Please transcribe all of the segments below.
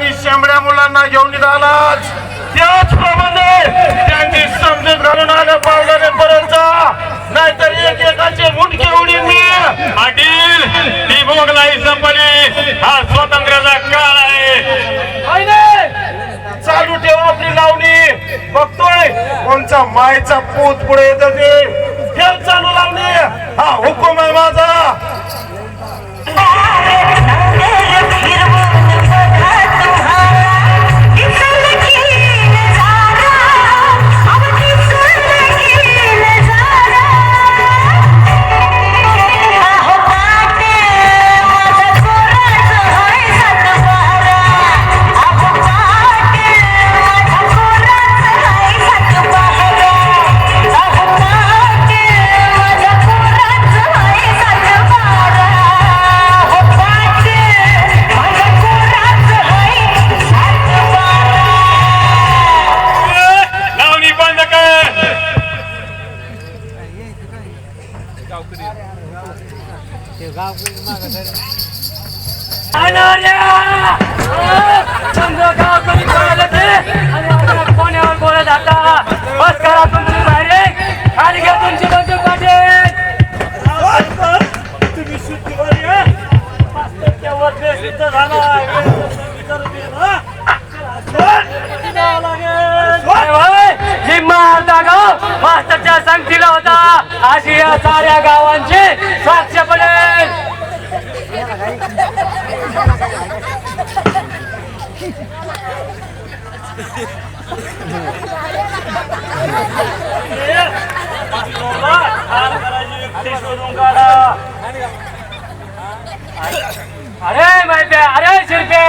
आणि शेंबड्या मुलांना घेऊन आलाच. त्याचप्रमाणे त्यांची समजूत घालून आलं पावलाने जा. नाहीतर एक एकाचे मुंडके उडीन मी. पाटील ती मोगलाई संपली. हा स्वातंत्र्याचा काळ आहे. चालू ठेवा आपली लावणी. बघतोय कोणचा मायचा पूत पुढे येत ते. खेळ चालू लावणी. कोण्यावर बोलत आता बस करा तुमची बाहेर आणि घ्या तुमची बंदूक पाटील तुम्ही शुद्धीवाली आहे? झाला या साऱ्या गावांची साक्ष पडेल अरे माहिती अरे शिरप्या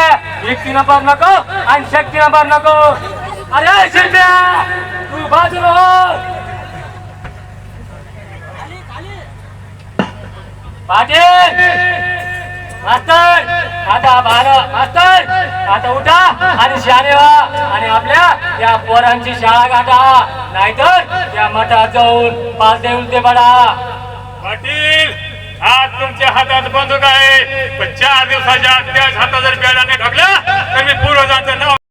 एकटी नंबर नको आणि शक्ती नंबर नको अरे शिरप्या तू बाजूला हो. पाटील मास्तर आता बार मास्तर आता उठा आणि शाळे व्हा. आणि आपल्या या पोरांची शाळा गाठा. नाहीतर या मठात जाऊन पाच देऊन ते बडा पाटील आज तुमच्या हातात बंदूक आहे. पण चार दिवसाच्या आत त्याच हातात जर बेडाने ढकला तर मी पूर्वजांचं